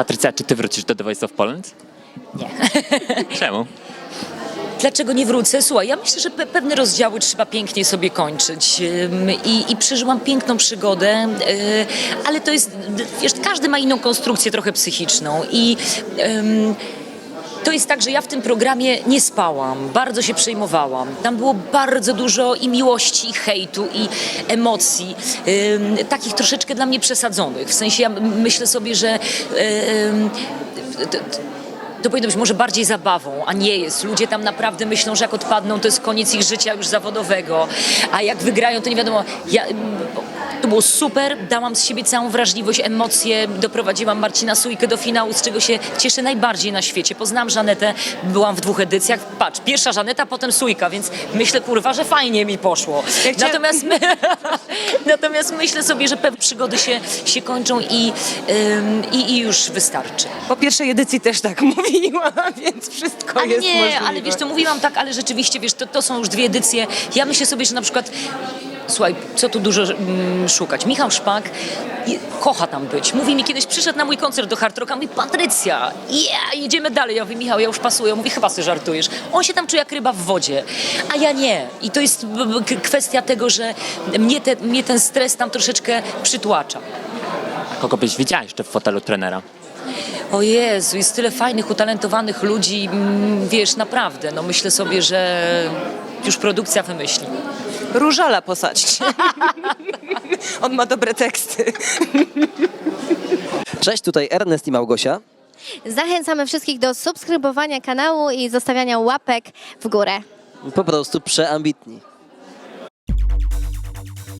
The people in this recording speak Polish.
Patrycja, czy ty wrócisz do The Voice of Poland? Nie. Czemu? Dlaczego nie wrócę? Słuchaj, ja myślę, że pe- pewne rozdziały trzeba pięknie sobie kończyć Ym, i, i przeżyłam piękną przygodę, y, ale to jest, wiesz, każdy ma inną konstrukcję trochę psychiczną i ym, to jest tak, że ja w tym programie nie spałam, bardzo się przejmowałam. Tam było bardzo dużo i miłości, i hejtu, i emocji, ym, takich troszeczkę dla mnie przesadzonych. W sensie ja myślę sobie, że t- to powinno być może bardziej zabawą, a nie jest. Ludzie tam naprawdę myślą, że jak odpadną, to jest koniec ich życia już zawodowego, a jak wygrają, to nie wiadomo. Ja, to było super, dałam z siebie całą wrażliwość, emocje, doprowadziłam Marcina Sujkę do finału, z czego się cieszę najbardziej na świecie. Poznałam Żanetę, byłam w dwóch edycjach. Patrz, pierwsza Żaneta, potem Sujka, więc myślę, kurwa, że fajnie mi poszło. Natomiast, my, natomiast myślę sobie, że pewne przygody się, się kończą i, ym, i, i już wystarczy. Po pierwszej edycji też tak mówiła, więc wszystko Ale jest nie, możliwe. ale wiesz, to mówiłam tak, ale rzeczywiście, wiesz, to, to są już dwie edycje. Ja myślę sobie, że na przykład, słuchaj, co tu dużo mm, szukać. Michał Szpak i- kocha tam być. Mówi mi kiedyś, przyszedł na mój koncert do Hard Rocka, mówi, Patrycja, yeah, jedziemy dalej. Ja mówię, Michał, ja już pasuję. Mówi, chyba sobie żartujesz. On się tam czuje jak ryba w wodzie, a ja nie. I to jest kwestia tego, że mnie, te, mnie ten stres tam troszeczkę przytłacza. Kogo byś widziała jeszcze w fotelu trenera? O Jezu, jest tyle fajnych, utalentowanych ludzi, mm, wiesz, naprawdę, no myślę sobie, że już produkcja wymyśli. Różala posadźcie. On ma dobre teksty. Cześć, tutaj Ernest i Małgosia. Zachęcamy wszystkich do subskrybowania kanału i zostawiania łapek w górę. Po prostu przeambitni.